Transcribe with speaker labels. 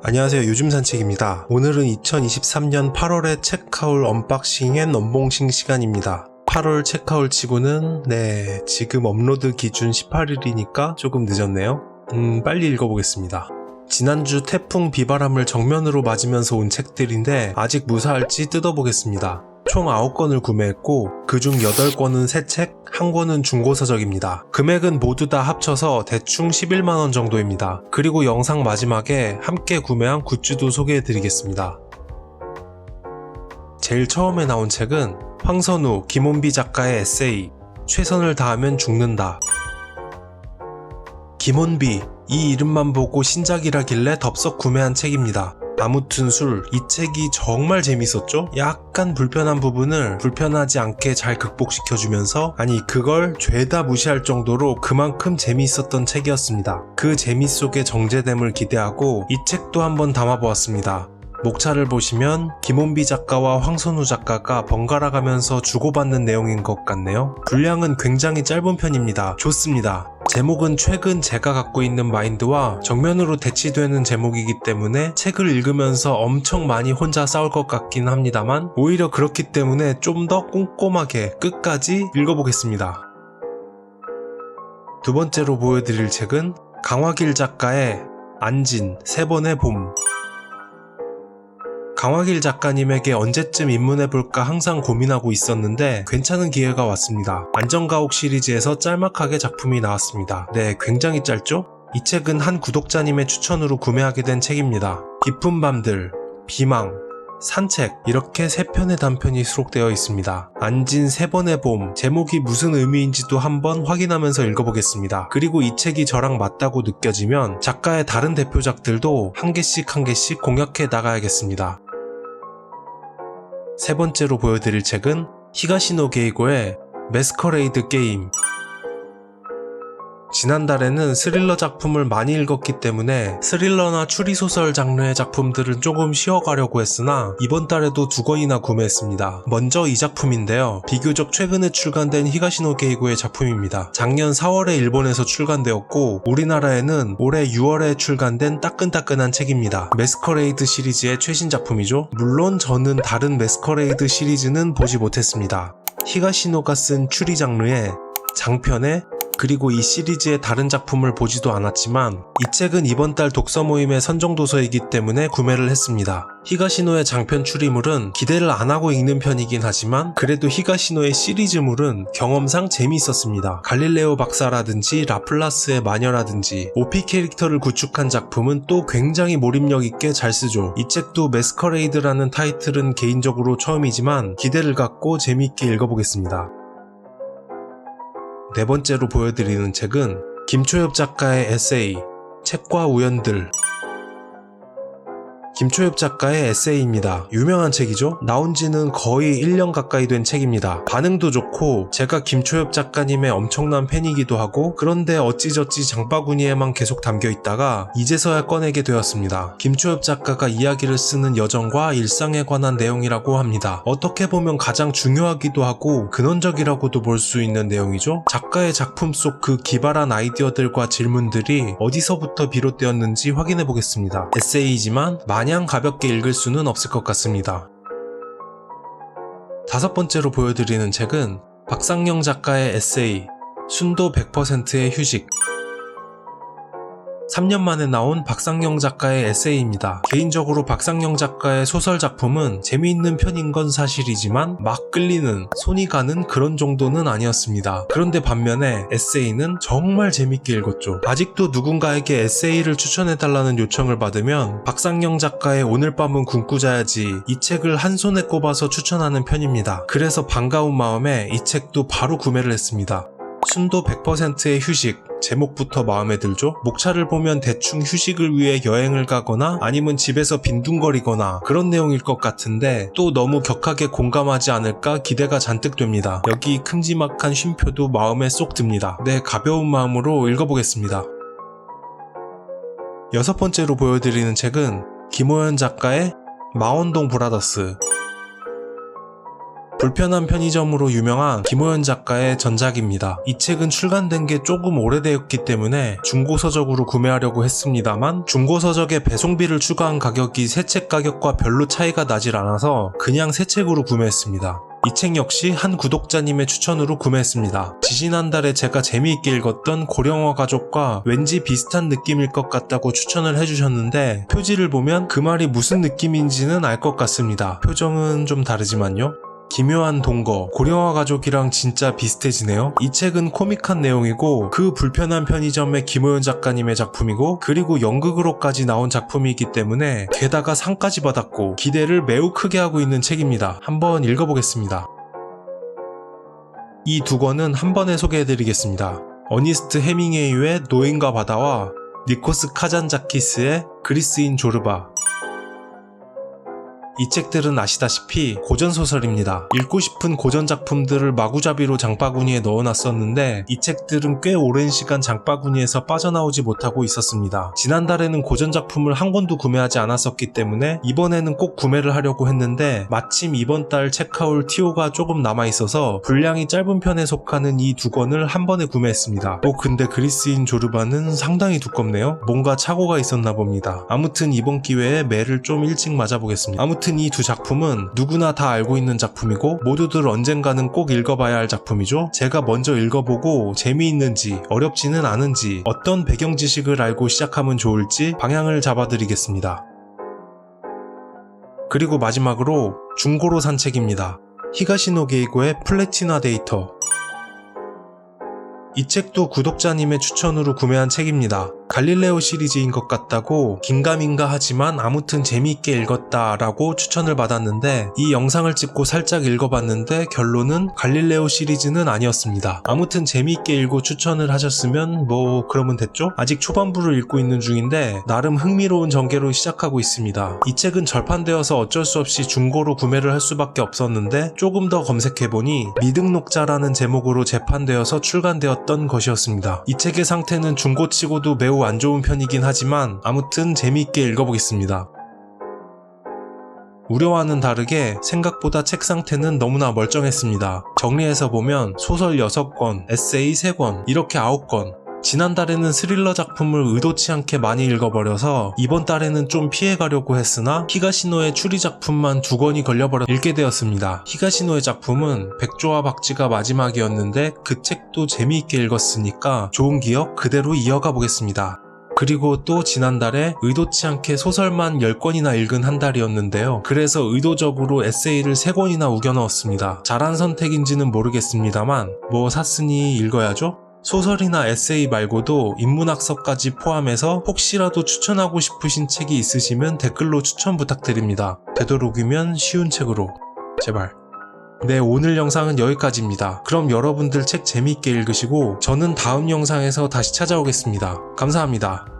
Speaker 1: 안녕하세요. 요즘 산책입니다. 오늘은 2023년 8월의 책하울 언박싱 앤 언봉싱 시간입니다. 8월 책하울 치고는 네 지금 업로드 기준 18일이니까 조금 늦었네요. 음 빨리 읽어보겠습니다. 지난주 태풍 비바람을 정면으로 맞으면서 온 책들인데 아직 무사할지 뜯어보겠습니다. 총 9권을 구매했고 그중 8권은 새 책, 1권은 중고서적입니다. 금액은 모두 다 합쳐서 대충 11만원 정도입니다. 그리고 영상 마지막에 함께 구매한 굿즈도 소개해드리겠습니다. 제일 처음에 나온 책은 황선우, 김원비 작가의 에세이 최선을 다하면 죽는다. 김원비, 이 이름만 보고 신작이라길래 덥석 구매한 책입니다. 아무튼 술, 이 책이 정말 재밌었죠? 약간 불편한 부분을 불편하지 않게 잘 극복시켜주면서, 아니, 그걸 죄다 무시할 정도로 그만큼 재미있었던 책이었습니다. 그 재미 속의 정제됨을 기대하고 이 책도 한번 담아보았습니다. 목차를 보시면 김원비 작가와 황선우 작가가 번갈아 가면서 주고받는 내용인 것 같네요. 분량은 굉장히 짧은 편입니다. 좋습니다. 제목은 최근 제가 갖고 있는 마인드와 정면으로 대치되는 제목이기 때문에 책을 읽으면서 엄청 많이 혼자 싸울 것 같긴 합니다만 오히려 그렇기 때문에 좀 더 꼼꼼하게 끝까지 읽어보겠습니다. 두 번째로 보여드릴 책은 강화길 작가의 안진 세 번의 봄 강화길 작가님에게 언제쯤 입문해볼까 항상 고민하고 있었는데 괜찮은 기회가 왔습니다. 안전가옥 시리즈에서 짤막하게 작품이 나왔습니다. 네, 굉장히 짧죠? 이 책은 한 구독자님의 추천으로 구매하게 된 책입니다. 깊은 밤들, 비망, 산책 이렇게 세 편의 단편이 수록되어 있습니다. 안진 세 번의 봄 제목이 무슨 의미인지도 한번 확인하면서 읽어보겠습니다. 그리고 이 책이 저랑 맞다고 느껴지면 작가의 다른 대표작들도 한 개씩 한 개씩 공략해 나가야겠습니다. 세 번째로 보여드릴 책은 히가시노 게이고의 메스커레이드 게임 지난달에는 스릴러 작품을 많이 읽었기 때문에 스릴러나 추리소설 장르의 작품들은 조금 쉬어가려고 했으나 이번 달에도 두 권이나 구매했습니다. 먼저 이 작품인데요. 비교적 최근에 출간된 히가시노 게이고의 작품입니다. 작년 4월에 일본에서 출간되었고 우리나라에는 올해 6월에 출간된 따끈따끈한 책입니다. 메스커레이드 시리즈의 최신 작품이죠. 물론 저는 다른 메스커레이드 시리즈는 보지 못했습니다. 히가시노가 쓴 추리 장르의 장편에 그리고 이 시리즈의 다른 작품을 보지도 않았지만 이 책은 이번 달 독서 모임의 선정 도서이기 때문에 구매를 했습니다. 히가시노의 장편 추리물은 기대를 안 하고 읽는 편이긴 하지만 그래도 히가시노의 시리즈물은 경험상 재미있었습니다. 갈릴레오 박사라든지 라플라스의 마녀라든지 오피 캐릭터를 구축한 작품은 또 굉장히 몰입력 있게 잘 쓰죠. 이 책도 메스커레이드라는 타이틀은 개인적으로 처음이지만 기대를 갖고 재미있게 읽어보겠습니다. 네 번째로 보여드리는 책은 김초엽 작가의 에세이 책과 우연들 김초엽 작가의 에세이입니다. 유명한 책이죠? 나온 지는 거의 1년 가까이 된 책입니다. 반응도 좋고 제가 김초엽 작가님의 엄청난 팬이기도 하고 그런데 어찌저찌 장바구니에만 계속 담겨 있다가 이제서야 꺼내게 되었습니다. 김초엽 작가가 이야기를 쓰는 여정과 일상에 관한 내용이라고 합니다. 어떻게 보면 가장 중요하기도 하고 근원적이라고도 볼 수 있는 내용이죠. 작가의 작품 속 그 기발한 아이디어들과 질문들이 어디서부터 비롯되었는지 확인해 보겠습니다. 에세이지만 마냥 가볍게 읽을 수는 없을 것 같습니다. 다섯 번째로 보여드리는 책은 박상영 작가의 에세이 순도 100%의 휴식 3년 만에 나온 박상영 작가의 에세이입니다. 개인적으로 박상영 작가의 소설 작품은 재미있는 편인 건 사실이지만 막 끌리는, 손이 가는 그런 정도는 아니었습니다. 그런데 반면에 에세이는 정말 재밌게 읽었죠. 아직도 누군가에게 에세이를 추천해달라는 요청을 받으면 박상영 작가의 오늘 밤은 굶고 자야지 이 책을 한 손에 꼽아서 추천하는 편입니다. 그래서 반가운 마음에 이 책도 바로 구매를 했습니다. 순도 100%의 휴식, 제목부터 마음에 들죠? 목차를 보면 대충 휴식을 위해 여행을 가거나 아니면 집에서 빈둥거리거나 그런 내용일 것 같은데 또 너무 격하게 공감하지 않을까 기대가 잔뜩 됩니다. 여기 큼지막한 쉼표도 마음에 쏙 듭니다. 네, 가벼운 마음으로 읽어보겠습니다. 여섯 번째로 보여드리는 책은 김호연 작가의 마원동 브라더스 불편한 편의점으로 유명한 김호연 작가의 전작입니다. 이 책은 출간된 게 조금 오래되었기 때문에 중고 서적으로 구매하려고 했습니다만 중고 서적에 배송비를 추가한 가격이 새 책 가격과 별로 차이가 나질 않아서 그냥 새 책으로 구매했습니다. 이책 역시 한 구독자님의 추천으로 구매했습니다. 지지난달에 제가 재미있게 읽었던 고령화 가족과 왠지 비슷한 느낌일 것 같다고 추천을 해주셨는데 표지를 보면 그 말이 무슨 느낌인지는 알 것 같습니다. 표정은 좀 다르지만요. 기묘한 동거, 고령화 가족이랑 진짜 비슷해지네요. 이 책은 코믹한 내용이고 그 불편한 편의점의 김호연 작가님의 작품이고 그리고 연극으로까지 나온 작품이기 때문에 게다가 상까지 받았고 기대를 매우 크게 하고 있는 책입니다. 한번 읽어보겠습니다. 이 두 권은 한 번에 소개해드리겠습니다. 어니스트 해밍웨이의 노인과 바다와 니코스 카잔자키스의 그리스인 조르바 이 책들은 아시다시피 고전소설입니다. 읽고 싶은 고전 작품들을 마구잡이로 장바구니에 넣어놨었는데 이 책들은 꽤 오랜 시간 장바구니에서 빠져나오지 못하고 있었습니다. 지난달에는 고전 작품을 한 권도 구매하지 않았었기 때문에 이번에는 꼭 구매를 하려고 했는데 마침 이번 달 체크아웃 티오가 조금 남아있어서 분량이 짧은 편에 속하는 이 두 권을 한 번에 구매했습니다. 어 근데 그리스인 조르바는 상당히 두껍네요. 뭔가 착오가 있었나 봅니다. 아무튼 이번 기회에 매를 좀 일찍 맞아보겠습니다. 아무튼 이 두 작품은 누구나 다 알고 있는 작품이고 모두들 언젠가는 꼭 읽어봐야 할 작품이죠. 제가 먼저 읽어보고 재미있는지 어렵지는 않은지 어떤 배경 지식을 알고 시작하면 좋을지 방향을 잡아드리겠습니다. 그리고 마지막으로 중고로 산 책입니다. 히가시노 게이고의 플래티나 데이터 이 책도 구독자님의 추천으로 구매한 책입니다. 갈릴레오 시리즈인 것 같다고 긴가민가 하지만 아무튼 재미있게 읽었다 라고 추천을 받았는데 이 영상을 찍고 살짝 읽어봤는데 결론은 갈릴레오 시리즈는 아니었습니다. 아무튼 재미있게 읽고 추천을 하셨으면 뭐 그러면 됐죠? 아직 초반부를 읽고 있는 중인데 나름 흥미로운 전개로 시작하고 있습니다. 이 책은 절판되어서 어쩔 수 없이 중고로 구매를 할 수밖에 없었는데 조금 더 검색해보니 미등록자라는 제목으로 재판되어서 출간되었던 것이었습니다. 이 책의 상태는 중고치고도 매우 안 좋은 편이긴 하지만 아무튼 재미있게 읽어보겠습니다. 우려와는 다르게 생각보다 책 상태는 너무나 멀쩡했습니다. 정리해서 보면 소설 6권, 에세이 3권, 이렇게 9권, 지난달에는 스릴러 작품을 의도치 않게 많이 읽어버려서 이번 달에는 좀 피해가려고 했으나 히가시노의 추리 작품만 두 권이 걸려버려 읽게 되었습니다. 히가시노의 작품은 백조와 박쥐가 마지막이었는데 그 책도 재미있게 읽었으니까 좋은 기억 그대로 이어가 보겠습니다. 그리고 또 지난달에 의도치 않게 소설만 10권이나 읽은 한 달이었는데요. 그래서 의도적으로 에세이를 3권이나 우겨 넣었습니다. 잘한 선택인지는 모르겠습니다만 뭐 샀으니 읽어야죠? 소설이나 에세이 말고도 인문학서까지 포함해서 혹시라도 추천하고 싶으신 책이 있으시면 댓글로 추천 부탁드립니다. 되도록이면 쉬운 책으로. 제발. 네, 오늘 영상은 여기까지입니다. 그럼 여러분들 책 재미있게 읽으시고 저는 다음 영상에서 다시 찾아오겠습니다. 감사합니다.